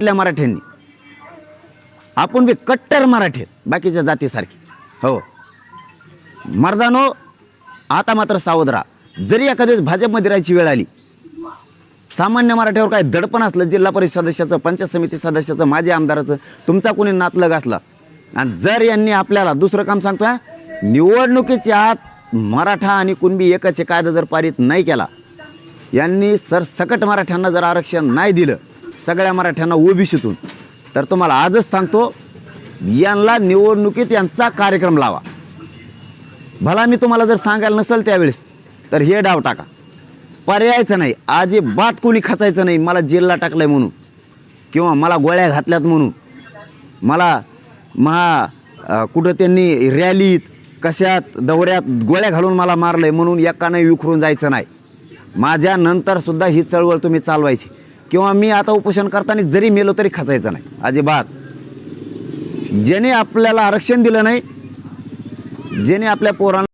आपल्या मराठ्यांनी. आपण बी कट्टर मराठी बाकीच्या जातीसारखी. हो. मर्दानो आता मात्र सावध राहा जरी एखाद्या दिवस भाजपमध्ये राहायची वेळ आली सामान्य मराठ्यावर काय दडपण असलं जिल्हा परिषद सदस्याचं पंचायत समिती सदस्याचं माजी आमदाराचं तुमचा कोणी नातलग असला. आणि जर यांनी आपल्याला दुसरं काम सांगतो निवडणुकीच्या आत मराठा आणि कुणबी एकच कायदा जर पारित नाही केला यांनी सरसकट मराठ्यांना जर आरक्षण नाही दिलं सगळ्या मराठ्यांना ओबीसीतून. तर तुम्हाला आजच सांगतो यांना निवडणुकीत यांचा कार्यक्रम लावा. भला मी तुम्हाला जर सांगायला नसेल त्यावेळेस तर हे डाव टाका. पर्यायचं नाही. अजिबात कोणी खचायचं नाही. मला जेलला आहे म्हणून. किंवा मला गोळ्या घातल्यात म्हणून. मला महा कुठं त्यांनी रॅलीत कशात दौऱ्यात गोळ्या घालून मला मारलं आहे म्हणून एकानं विखरून जायचं नाही. माझ्या ही चळवळ तुम्ही चालवायची. किंवा मी आता उपोषण करताना जरी मेलो तरी खचायचं नाही. अजिबात. ज्याने आपल्याला आरक्षण दिलं नाही ज्याने आपल्या पोरांना